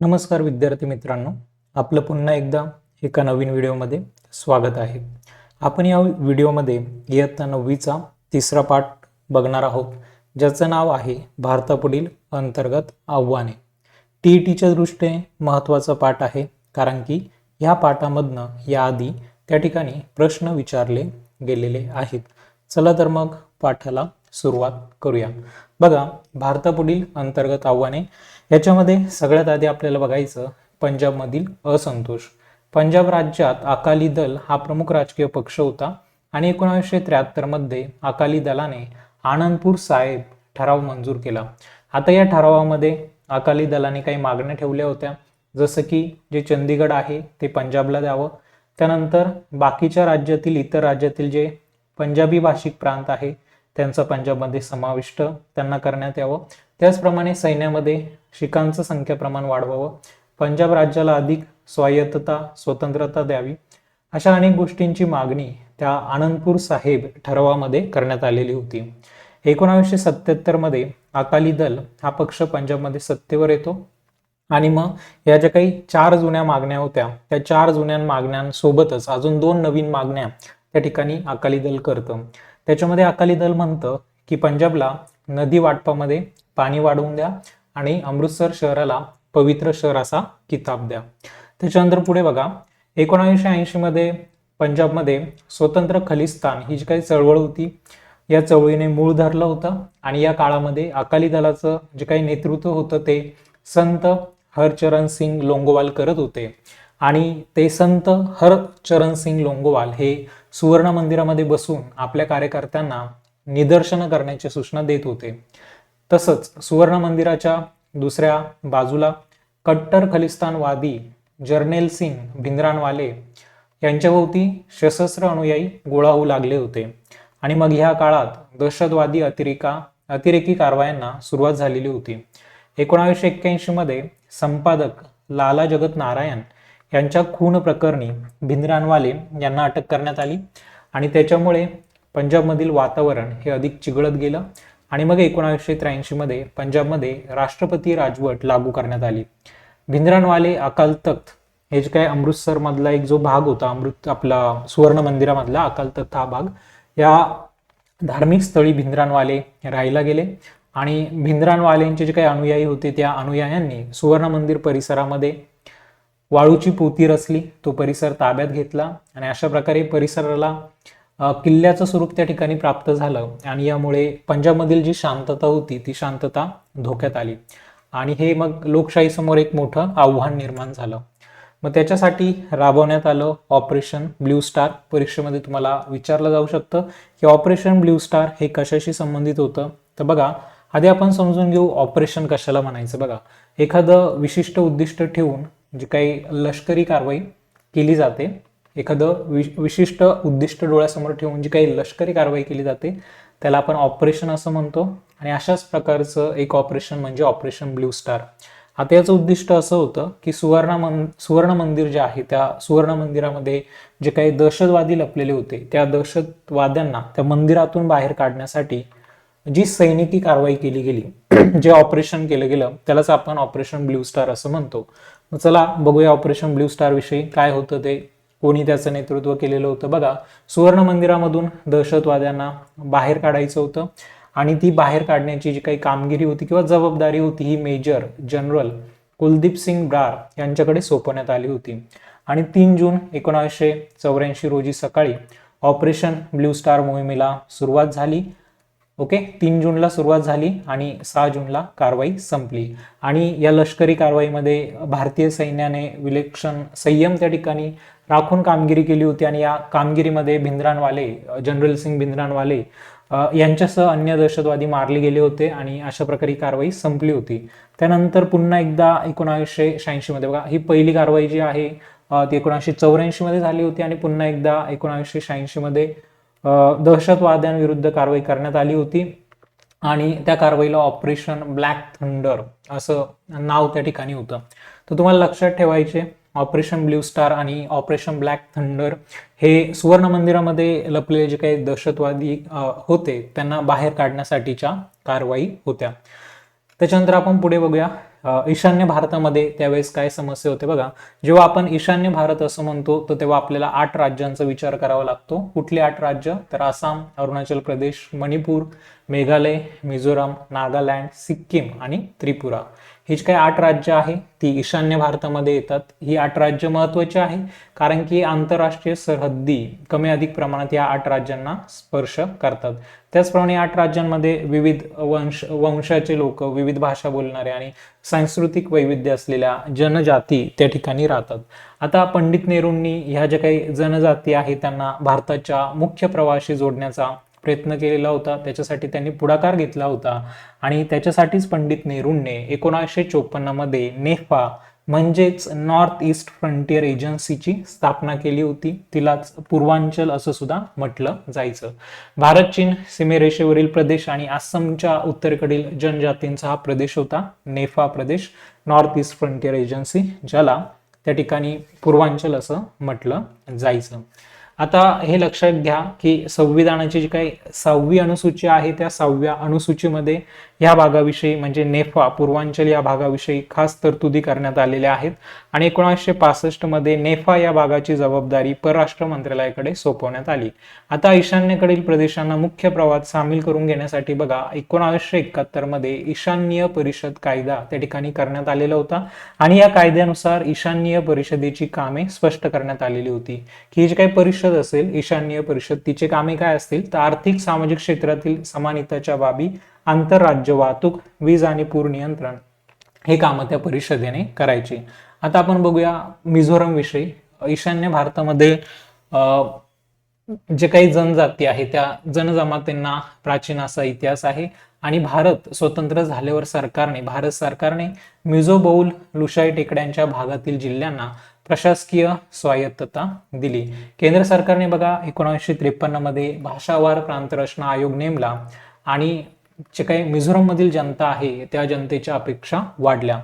नमस्कार विद्यार्थी मित्रांनो आपलं पुन्हा एकदा एका नवीन व्हिडिओमध्ये स्वागत आहे. आपण या व्हिडिओमध्ये इयत्ता नववीचा तिसरा पाठ बघणार आहोत ज्याचं नाव आहे भारतापुढील अंतर्गत आव्हाने. टी ई टीच्या दृष्टीने महत्त्वाचा पाठ आहे कारण की ह्या पाठामधनं याआधी त्या ठिकाणी प्रश्न विचारले गेलेले आहेत. चला तर मग पाठाला सुरुवात करूया. बघा भारतापुढील अंतर्गत आव्हाने. याच्यामध्ये सगळ्यात आधी आपल्याला बघायचं पंजाबमधील असंतोष. पंजाब राज्यात अकाली दल हा प्रमुख राजकीय पक्ष होता आणि एकोणीसशे त्र्याहत्तरमध्ये अकाली दलाने आनंदपूर साहेब ठराव मंजूर केला. आता या ठरावामध्ये अकाली दलाने काही मागण्या ठेवल्या होत्या. जसं की जे चंदीगड आहे ते पंजाबला द्यावं. त्यानंतर बाकीच्या राज्यातील इतर राज्यातील जे पंजाबी भाषिक प्रांत आहे त्यांचा पंजाबमध्ये समाविष्ट त्यांना करण्यात यावं. त्याचप्रमाणे सैन्यामध्ये शिखांचं संख्या प्रमाण वाढवावं. पंजाब राज्याला अधिक स्वायत्तता स्वतंत्रता द्यावी. अशा अनेक गोष्टींची मागणी त्या आनंदपूर साहेब ठरावामध्ये करण्यात आलेली होती. एकोणावीसशे सत्याहत्तरमध्ये अकाली दल हा पक्ष पंजाबमध्ये सत्तेवर येतो. आणि मग या ज्या काही चार जुन्या मागण्या होत्या त्या चार जुन्या मागण्यांसोबतच अजून दोन नवीन मागण्या त्या ठिकाणी अकाली दल करतं. त्याच्यामध्ये अकाली दल म्हणतं की पंजाबला नदी वाटपामध्ये पाणी वाढवून द्या आणि अमृतसर शहराला पवित्र शहर असा किताब द्या. त्याच्यानंतर पुढे बघा एकोणावीसशे ऐंशीमध्ये पंजाबमध्ये स्वतंत्र खलिस्तान ही जी काही चळवळ होती या चळवळीने मूळ धरलं होतं आणि या काळामध्ये अकाली दलाचं जे काही नेतृत्व होतं ते संत हरचरण सिंग लोंगोवाल करत होते. आणि ते संत हरचरण सिंग लोंगोवाल हे सुवर्ण मंदिरामध्ये बसून आपल्या कार्यकर्त्यांना निदर्शनं करण्याची सूचना देत होते. तसंच सुवर्ण मंदिराच्या दुसऱ्या बाजूला कट्टर खलिस्तानवादी जर्नेल सिंग भिंद्रानवाले यांच्याभोवती सशस्त्र अनुयायी गोळा होऊ लागले होते. आणि मग ह्या काळात दहशतवादी अतिरेका अतिरेकी कारवायांना सुरुवात झालेली होती. एकोणावीसशे एक्क्याऐंशी मध्ये संपादक लाला जगत नारायण यांच्या खून प्रकरणी भिंद्रानवाले यांना अटक करण्यात आली आणि त्याच्यामुळे पंजाबमधील वातावरण हे अधिक चिघळत गेलं आणि मग एकोणावीसशे त्र्याऐंशीमध्ये पंजाबमध्ये राष्ट्रपती राजवट लागू करण्यात आली. भिंद्रानवाले अकाल तख्त हे जे काय अमृतसरमधला एक जो भाग होता अमृत आपला सुवर्ण मंदिरामधला अकाल तख्त हा भाग या धार्मिक स्थळी भिंद्रानवाले राहायला गेले आणि भिंद्रानवालेंचे जे काही अनुयायी होते त्या अनुयायांनी सुवर्ण मंदिर परिसरामध्ये वाळूची पोती रचली तो परिसर ताब्यात घेतला आणि अशा प्रकारे परिसराला किल्ल्याचं स्वरूप त्या ठिकाणी प्राप्त झालं आणि यामुळे पंजाबमधील जी शांतता होती ती शांतता धोक्यात आली. आणि हे मग लोकशाहीसमोर एक मोठं आव्हान निर्माण झालं. मग त्याच्यासाठी राबवण्यात आलं ऑपरेशन ब्ल्यू स्टार. परीक्षेमध्ये तुम्हाला विचारलं जाऊ शकतं की ऑपरेशन ब्ल्यू स्टार हे कशाशी संबंधित होतं? तर बघा आधी आपण समजून घेऊ ऑपरेशन कशाला म्हणायचं. बघा एखादं विशिष्ट उद्दिष्ट ठेवून जे काही लष्करी कारवाई केली जाते. एखादं वि विशिष्ट उद्दिष्ट डोळ्यासमोर ठेवून जी काही लष्करी कारवाई केली जाते त्याला आपण ऑपरेशन असं म्हणतो. आणि अशाच प्रकारचं एक ऑपरेशन म्हणजे ऑपरेशन ब्ल्यू स्टार. आता याचं उद्दिष्ट असं होतं की सुवर्ण मन सुवर्ण मंदिर जे आहे त्या सुवर्ण मंदिरामध्ये जे काही दहशतवादी लपलेले होते त्या दहशतवाद्यांना त्या मंदिरातून बाहेर काढण्यासाठी जी सैनिकी कारवाई केली गेली जे ऑपरेशन केलं गेलं त्यालाच आपण ऑपरेशन ब्ल्यू स्टार असं म्हणतो. मग चला बघूया ऑपरेशन ब्ल्यू स्टार विषयी काय होतं ते. कोणी त्याचं नेतृत्व केलेलं होतं बघा. सुवर्ण मंदिरामधून दहशतवाद्यांना बाहेर काढायचं होतं. आणि ती बाहेर काढण्याची जी काही कामगिरी होती किंवा जबाबदारी होती ही मेजर जनरल कुलदीप सिंग ब्रार यांच्याकडे सोपवण्यात आली होती. आणि तीन जून एकोणीसशे चौऱ्याऐंशी रोजी सकाळी ऑपरेशन ब्ल्यू स्टार मोहिमेला सुरुवात झाली. ओके? तीन जूनला सुरुवात झाली आणि सहा जूनला कारवाई संपली. आणि या लष्करी कारवाईमध्ये भारतीय सैन्याने विलक्षण संयम त्या ठिकाणी राखून कामगिरी केली होती आणि या कामगिरीमध्ये भिंद्रानवाले जनरल सिंग भिंद्रानवाले यांच्यासह अन्य दहशतवादी मारले गेले होते आणि अशा प्रकारे कारवाई संपली होती. त्यानंतर पुन्हा एकदा एकोणावीसशे शहाऐंशीमध्ये बघा ही पहिली कारवाई जी आहे ती एकोणीसशे चौऱ्याऐंशीमध्ये झाली होती आणि पुन्हा एकदा एकोणावीसशे शहाऐंशीमध्ये दहशतवाद्यांविरुद्ध कारवाई करण्यात आली होती. आणि त्या कारवाईला ऑपरेशन ब्लॅक थंडर असं नाव त्या ठिकाणी होतं. तर तुम्हाला लक्षात ठेवायचे ऑपरेशन ब्ल्यू स्टार आणि ऑपरेशन ब्लॅक थंडर हे सुवर्ण मंदिरामध्ये लपलेले जे काही दहशतवादी होते त्यांना बाहेर काढण्यासाठीच्या कारवाई होत्या. त्याच्यानंतर आपण पुढे बघूया. ईशान्य भारतामध्ये त्यावेळेस काय समस्या होते बघा. जेव्हा आपण ईशान्य भारत असं म्हणतो तर तेव्हा आपल्याला आठ राज्यांचा विचार करावा लागतो. कुठली आठ राज्य? तर आसाम अरुणाचल प्रदेश मणिपूर मेघालय मिझोराम नागालँड सिक्कीम आणि त्रिपुरा. ही जी काही आठ राज्य आहे? ती ईशान्य भारतामध्ये येतात. ही आठ राज्य महत्वाची आहे कारण की आंतरराष्ट्रीय सरहद्दी कमी अधिक प्रमाणात या आठ राज्यांना स्पर्श करतात. त्याचप्रमाणे आठ राज्यांमध्ये विविध वंश वंशाचे लोक विविध भाषा बोलणारे आणि सांस्कृतिक वैविध्य असलेल्या जनजाती त्या ठिकाणी राहतात. आता पंडित नेहरूंनी ह्या ज्या काही जनजाती आहेत त्यांना भारताच्या मुख्य प्रवाशी जोडण्याचा प्रयत्न केलेला होता. त्याच्यासाठी त्यांनी पुढाकार घेतला होता. आणि त्याच्यासाठीच पंडित नेहरूंनी एकोणासशे चोपन्नमध्ये नेफा म्हणजेच नॉर्थ ईस्ट फ्रंटियर एजन्सीची स्थापना केली होती. तिलाच पूर्वांचल असं सुद्धा म्हटलं जायचं. भारत चीन सीमेरेषेवरील प्रदेश आणि आसामच्या उत्तरेकडील जनजातींचा हा प्रदेश होता. नेफा प्रदेश नॉर्थ ईस्ट फ्रंटियर एजन्सी ज्याला त्या ठिकाणी पूर्वांचल असं म्हटलं जायचं. आता हे लक्षात घ्या की संविधानाची जी काही सहावी अनुसूची आहे त्या सहाव्या अनुसूचीमध्ये या भागाविषयी म्हणजे नेफा पूर्वांचल या भागाविषयी खास तरतुदी करण्यात आलेल्या आहेत. आणि एकोणीसशे पासष्टमध्ये नेफा या भागाची जबाबदारी परराष्ट्र मंत्रालयाकडे सोपवण्यात आली. आता ईशान्येकडील प्रदेशांना मुख्य प्रवाहात सामील करून घेण्यासाठी बघा एकोणावीसशे एकाहत्तरमध्ये ईशान्य परिषद कायदा त्या ठिकाणी करण्यात आलेला होता. आणि या कायद्यानुसार ईशान्य परिषदेची कामे स्पष्ट करण्यात आलेली होती. की जी काही परिषद असेल ईशान्य परिषद तिचे कामे काय असतील? तर आर्थिक सामाजिक क्षेत्रातील समानतेच्या बाबी आंतरराज्य वाहतूक वीज आणि पूर नियंत्रण हे कामं त्या परिषदेने करायची. आता आपण बघूया मिझोरम विषयी. ईशान्य भारतामध्ये जे काही जनजाती आहे त्या जनजमातींना प्राचीन असा इतिहास आहे. आणि भारत स्वतंत्र झाल्यावर सरकारने भारत सरकारने मिझो बौल लुशाई टेकड्यांच्या भागातील जिल्ह्यांना प्रशासकीय स्वायत्तता दिली. केंद्र सरकारने बघा एकोणीसशे त्रेपन्नमध्ये भाषावार प्रांतरचना आयोग नेमला आणि जे काही मिझोरममधील जनता आहे त्या जनतेच्या अपेक्षा वाढल्या.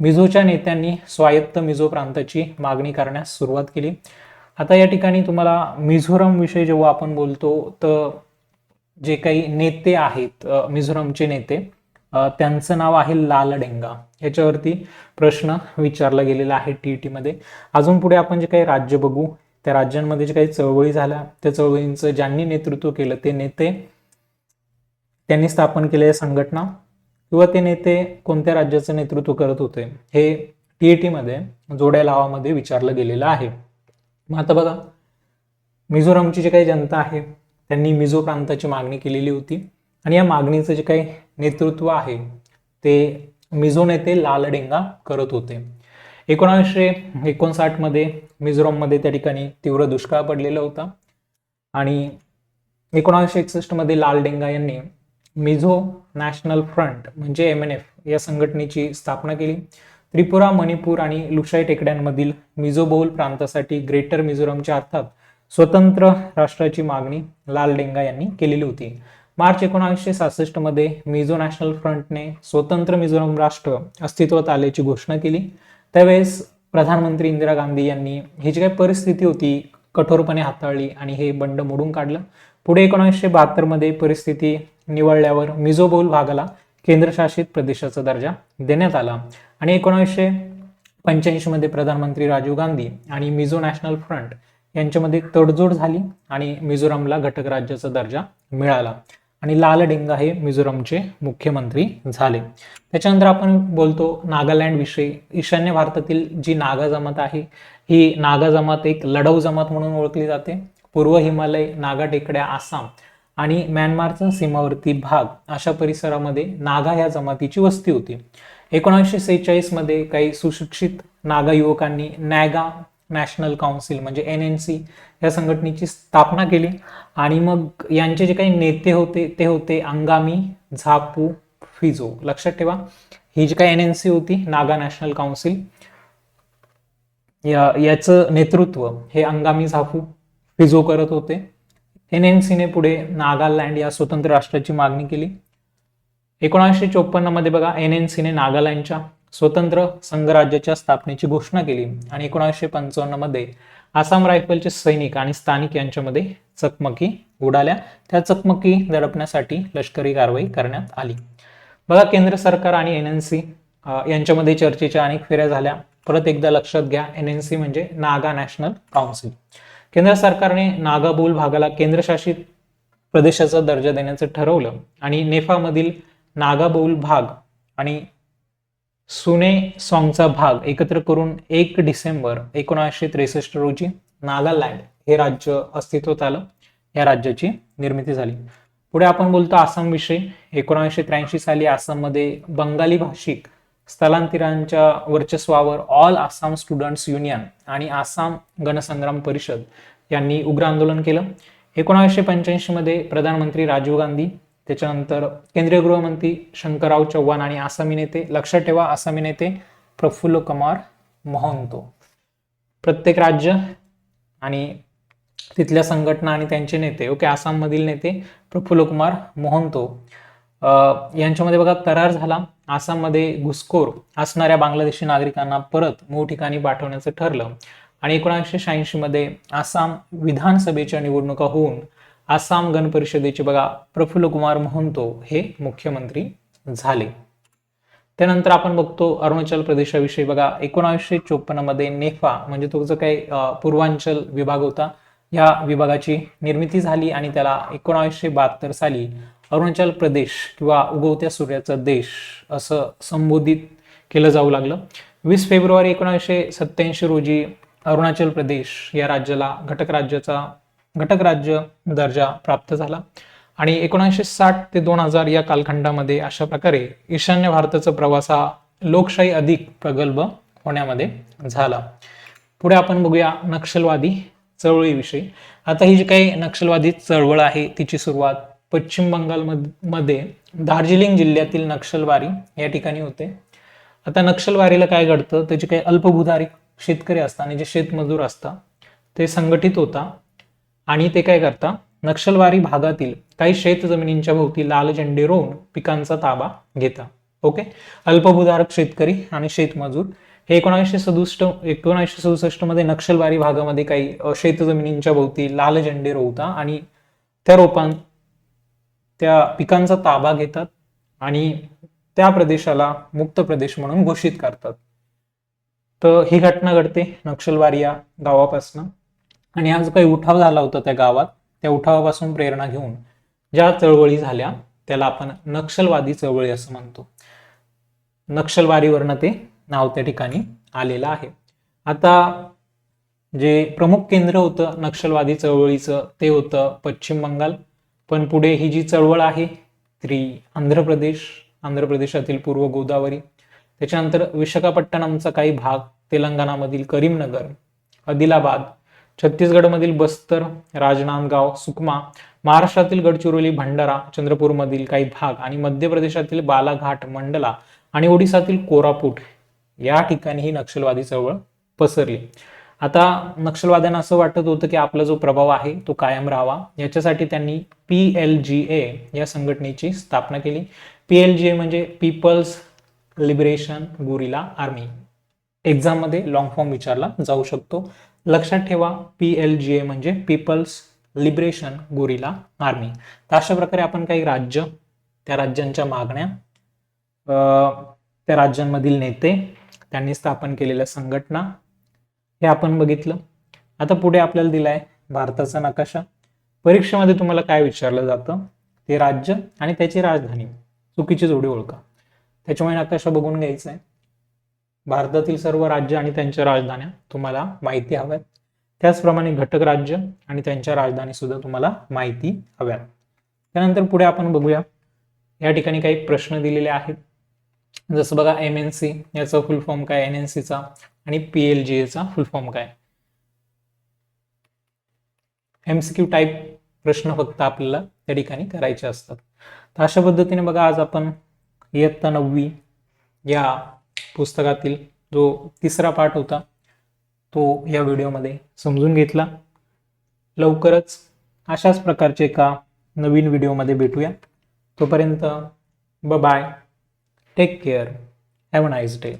मिझोच्या नेत्यांनी स्वायत्त मिझो प्रांताची मागणी करण्यास सुरुवात केली. आता या ठिकाणी तुम्हाला मिझोरम विषयी जेव्हा आपण बोलतो तर जे काही नेते आहेत मिझोरमचे नेते त्यांचं नाव आहे लालडेंगा याच्यावरती प्रश्न विचारला गेलेला आहे टी मध्ये अजून पुढे आपण जे काही राज्य बघू त्या राज्यांमध्ये जे काही चळवळी झाल्या त्या चळवळींचं ज्यांनी नेतृत्व केलं ते नेते त्यांनी स्थापन केलेल्या संघटना किंवा ते नेते कोणत्या राज्याचं नेतृत्व करत होते हे टी मध्ये जोड्या लावामध्ये विचारलं गेलेलं आहे. मग आता बघा मिझोरमची जी काही जनता आहे त्यांनी मिझो प्रांताची मागणी केलेली होती. आणि या मागणीचं जे काही नेतृत्व आहे ते मिझो नेते लाल डेंगा करत होते. एकोणावीसशे एकोणसाठमध्ये मिझोरममध्ये त्या ठिकाणी तीव्र दुष्काळ पडलेला होता. आणि एकोणावीसशे एकसष्टमध्ये लालडेंगा लाल डेंगा यांनी मिझो नॅशनल फ्रंट म्हणजे एम एन एफ या संघटनेची स्थापना केली. त्रिपुरा मणिपूर आणि लुशाई टेकड्यांमधील मिझोबोल प्रांतासाठी ग्रेटर मिझोरमच्या अर्थात स्वतंत्र राष्ट्राची मागणी लाल डेंगा यांनी केलेली होती. मार्च एकोणावीसशे सहासष्टमध्ये मिझो नॅशनल फ्रंटने स्वतंत्र मिझोरम राष्ट्र अस्तित्वात आल्याची घोषणा केली. त्यावेळेस प्रधानमंत्री इंदिरा गांधी यांनी ही जी काही परिस्थिती होती कठोरपणे हाताळली आणि हे बंड मोडून काढलं. पुढे एकोणीसशे बहात्तरमध्ये परिस्थिती निवळल्यावर मिझोबोल भागाला केंद्रशासित प्रदेशाचा दर्जा देण्यात आला. आणि एकोणीसशे पंच्याऐंशीमध्ये प्रधानमंत्री राजीव गांधी आणि मिझो नॅशनल फ्रंट यांच्यामध्ये तडजोड झाली आणि मिझोरमला घटक राज्याचा दर्जा मिळाला. आणि लालडिंगा हे मिझोरमचे मुख्यमंत्री झाले. त्याच्यानंतर आपण बोलतो नागालँडविषयी ईशान्य भारतातील जी नागा जमात आहे ही नागा जमात एक लढाऊ जमात म्हणून ओळखली जाते. पूर्व हिमालय नागा टेकड्या आसाम आणि म्यानमारचा सीमावर्ती भाग अशा परिसरामध्ये नागा या जमातीची वस्ती होती. एकोणीसशे सेहेचाळीसमध्ये काही सुशिक्षित नागा युवकांनी नॅगा नॅशनल काउन्सिल म्हणजे एन एन सी या संघटनेची स्थापना केली आणि मग यांचे जे काही नेते होते ते होते अंगामी झापू फिजो. लक्षात ठेवा ही जी काही एन एन सी होती नागा नॅशनल काउन्सिल या याचं नेतृत्व हे अंगामी झापू फिजो करत होते. एन एन सीने पुढे नागालँड या स्वतंत्र राष्ट्राची मागणी केली. एकोणीसशे चोपन्नमध्ये बघा एन एन सीने नागालँडच्या स्वतंत्र संघराज्याच्या स्थापनेची घोषणा केली आणि एकोणीसशे पंचावन्नमध्ये आसाम रायफलचे सैनिक आणि स्थानिक यांच्यामध्ये चकमकी उडाल्या. त्या चकमकी दडपण्यासाठी लष्करी कारवाई करण्यात आली. बघा केंद्र सरकार आणि एन एन सी यांच्यामध्ये चर्चेच्या अनेक फेऱ्या झाल्या. परत एकदा लक्षात घ्या एन एन सी म्हणजे नागा नॅशनल काउन्सिल. केंद्र सरकारने नागाबोल भागाला केंद्रशासित प्रदेशाचा दर्जा देण्याचं ठरवलं आणि नेफामधील नागाबोल भाग आणि सुने सॉंगचा भाग एकत्र करून एक डिसेंबर एकोणीसशे त्रेसष्ट रोजी नागालँड हे राज्य अस्तित्वात आलं या राज्याची निर्मिती झाली. पुढे आपण बोलतो आसाम विषयी एकोणीसशे त्र्याऐंशी साली आसाममध्ये बंगाली भाषिक स्थलांतरांच्या वर्चस्वावर ऑल आसाम स्टुडंट्स युनियन आणि आसाम गणसंग्राम परिषद यांनी उग्र आंदोलन केलं. एकोणावीसशे पंच्याऐंशी मध्ये प्रधानमंत्री राजीव गांधी त्याच्यानंतर केंद्रीय गृहमंत्री शंकरराव चव्हाण आणि आसामी नेते लक्षात ठेवा आसामी नेते प्रफुल्ल कुमार मोहंतो. प्रत्येक राज्य आणि तिथल्या संघटना आणि त्यांचे नेते ओके आसाममधील नेते प्रफुल्ल कुमार मोहंतो. यांच्यामध्ये बघा करार झाला. आसाममध्ये घुसखोर असणाऱ्या बांगलादेशी नागरिकांना परत मूळ ठिकाणी पाठवण्याचं ठरलं. आणि एकोणीसशे शहाऐंशी मध्ये आसाम विधानसभेच्या निवडणुका होऊन आसाम गण परिषदेचे बघा प्रफुल्ल कुमार मोहंतो हे मुख्यमंत्री झाले. त्यानंतर आपण बघतो अरुणाचल प्रदेशाविषयी बघा एकोणावीसशे चोपन्नमध्ये नेफा म्हणजे तो जो काही पूर्वांचल विभाग होता या विभागाची निर्मिती झाली आणि त्याला एकोणावीसशे बहात्तर साली अरुणाचल प्रदेश किंवा उगवत्या सूर्याचा देश असं संबोधित केलं जाऊ लागलं. वीस फेब्रुवारी एकोणीसशे सत्याऐंशी रोजी अरुणाचल प्रदेश या राज्याला घटक राज्याचा घटक राज्य दर्जा प्राप्त झाला. आणि एकोणीसशे साठ ते दोन हजार या कालखंडामध्ये अशा प्रकारे ईशान्य भारताचा प्रवास हा लोकशाही अधिक प्रगल्भ होण्यामध्ये झाला. पुढे आपण बघूया नक्षलवादी चळवळीविषयी. आता ही जी काही नक्षलवादी चळवळ आहे तिची सुरुवात पश्चिम बंगालमध्ये दार्जिलिंग जिल्ह्यातील नक्षलवारी या ठिकाणी होते. आता नक्षलवारीला काय घडतं? त्याचे काही अल्पभूधारिक शेतकरी असतात आणि जे शेतमजूर असतात ते संघटित होता आणि ते काय करता नक्षलवारी भागातील काही शेत जमिनींच्या भोवती लाल झेंडे रोवून पिकांचा ताबा घेता ओके? अल्पभूधारक शेतकरी आणि शेतमजूर. हे एकोणीसशे सदुसष्ट एकोणीसशे सदुसष्टमध्ये नक्षलवारी भागामध्ये काही शेत जमिनींच्या भोवती लाल झेंडे रोवता आणि त्या रोपां त्या पिकांचा ताबा घेतात आणि त्या प्रदेशाला मुक्त प्रदेश म्हणून घोषित करतात. तर ही घटना घडते नक्षलवारी या गावापासून. आणि हा जो काही उठाव झाला होता त्या गावात. त्या उठावापासून प्रेरणा घेऊन ज्या चळवळी झाल्या त्याला आपण नक्षलवादी चळवळी असं म्हणतो. नक्षलवारीवरनं ते नाव त्या ठिकाणी आलेलं आहे. आता जे प्रमुख केंद्र होतं नक्षलवादी चळवळीचं ते होतं पश्चिम बंगाल. पण पुढे ही जी चळवळ आहे ती आंध्र प्रदेश आंध्र प्रदेशातील पूर्व गोदावरी त्याच्यानंतर विशाखापट्टणमचा काही भाग तेलंगणामधील करीमनगर आदिलाबाद छत्तीसगडमधील बस्तर राजनांदगाव सुकमा महाराष्ट्रातील गडचिरोली भंडारा चंद्रपूरमधील काही भाग आणि मध्य प्रदेशातील बालाघाट मंडला आणि ओडिसातील कोरापूट या ठिकाणी ही नक्षलवादी चळवळ पसरली. आता नक्षलवाद्यांना असं वाटत होतं की आपला जो प्रभाव आहे तो कायम राहावा. याच्यासाठी त्यांनी पी एल जी ए या संघटनेची स्थापना केली. पी एल जी ए म्हणजे पीपल्स लिबरेशन गुरिला आर्मी. एक्झाममध्ये लॉंग फॉर्म विचारला जाऊ शकतो. लक्षात ठेवा पी एल जी ए म्हणजे पीपल्स लिबरेशन गुरिला आर्मी. तर अशा प्रकारे आपण काही राज्य त्या राज्यांच्या मागण्या त्या राज्यांमधील नेते त्यांनी स्थापन केलेल्या संघटना हे आपण बघितलं. आता पुढे आपल्याला दिलाय भारताचा नकाशा. परीक्षेमध्ये तुम्हाला काय विचारलं जातं? ते राज्य आणि त्याची राजधानी. चुकीची जोडी ओळखा. त्याच्यामुळे नकाशा बघून घ्यायचा आहे भारतातील सर्व राज्य आणि त्यांच्या राजधान्या तुम्हाला माहिती हव्यात. त्याचप्रमाणे घटक राज्य आणि त्यांच्या राजधानी सुद्धा तुम्हाला माहिती हव्यात. त्यानंतर पुढे आपण बघूया. या ठिकाणी काही प्रश्न दिलेले आहेत. जसं बघा एम एन सी याचा फुल फॉर्म काय? एन एन सीचा आणि पी एल जी एचा फुल फॉर्म काय? एमसीक्यू टाईप प्रश्न फक्त आपल्याला त्या ठिकाणी करायचे असतात. तर अशा पद्धतीने बघा आज आपण इयत्ता नववी या पुस्तकातील जो तिसरा पाठ होता तो या व्हिडिओमध्ये समजून घेतला. लवकरच अशाच प्रकारचे एका नवीन व्हिडिओमध्ये भेटूया. तोपर्यंत ब bye take care have a nice day